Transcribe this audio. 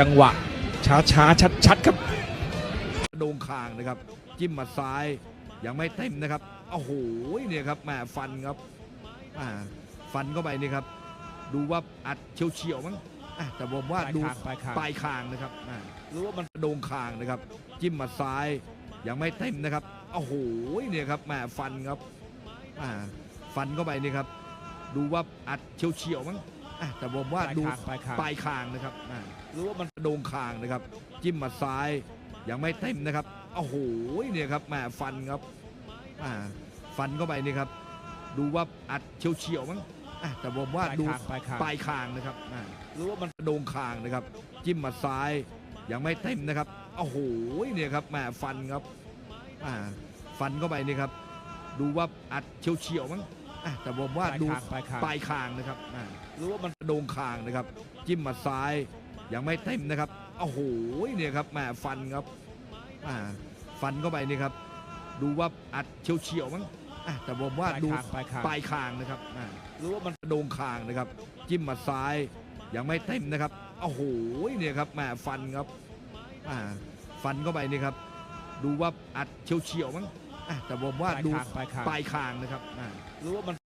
จังหวะช้าช้าชัดชัดๆครับ โด่งคางนะครับ จิ้มหมาซ้ายยังไม่เต็มนะครับโอ้โหเนี่ยครับแหมฟันครับอ่าฟันเข้าไปนี่ครับ ดูว่าอัดเฉียวๆมั้งอะแต่ผมว่าดูปลายคางปลายคางนะครับอ่าหรือว่ามันโด่งคางนะครับ จิ้มหมาซ้ายยังไม่เต็มนะครับโอ้โหเนี่ยครับแหมฟันครับอ่าฟันเข้าไปนี่ครับ ดูว่าอัดเฉียวๆมั้ง อะแต่ผมว่าดูปลายคางปลายคางนะครับอ่าหรือว่ามันโด่งคางนะครับ จิ้มหมาซ้ายยังไม่เต็มนะครับโอ้โหเนี่ยครับแหมฟันครับอ่าฟันเข้าไปนี่ครับ ดูว่าอัดเฉียวๆมั้งอะแต่ผมว่าดูปลายคางปลายคางนะครับอ่าหรือว่ามันโด่งคางนะครับ จิ้มหมาซ้ายยังไม่เต็มนะครับโอ้โหเนี่ยครับแหมฟันครับอ่าฟันเข้าไปนี่ครับ ดูว่าอัดเฉียวๆมั้ง อะแต่ผมว่าดูปลายคางปลายคางนะครับอ่าหรือว่ามันโด่งคางนะครับ จิ้มหมาซ้ายยังไม่เต็มนะครับโอ้โหเนี่ยครับแหมฟันครับอ่าฟันเข้าไปนี่ครับ ดูว่าอัดเฉียวๆมั้งอะแต่ผมว่าดูปลายคางปลายคางนะครับอ่าหรือว่ามันโด่งคางนะครับ จิ้มหมาซ้ายยังไม่เต็มนะครับโอ้โหเนี่ยครับแหมฟันครับอ่าฟันเข้าไปนี่ครับ ดูว่าอัดเฉียวๆมั้ง อะแต่ผมว่าดูปลายคางปลายคางนะครับอ่าหรือว่ามัน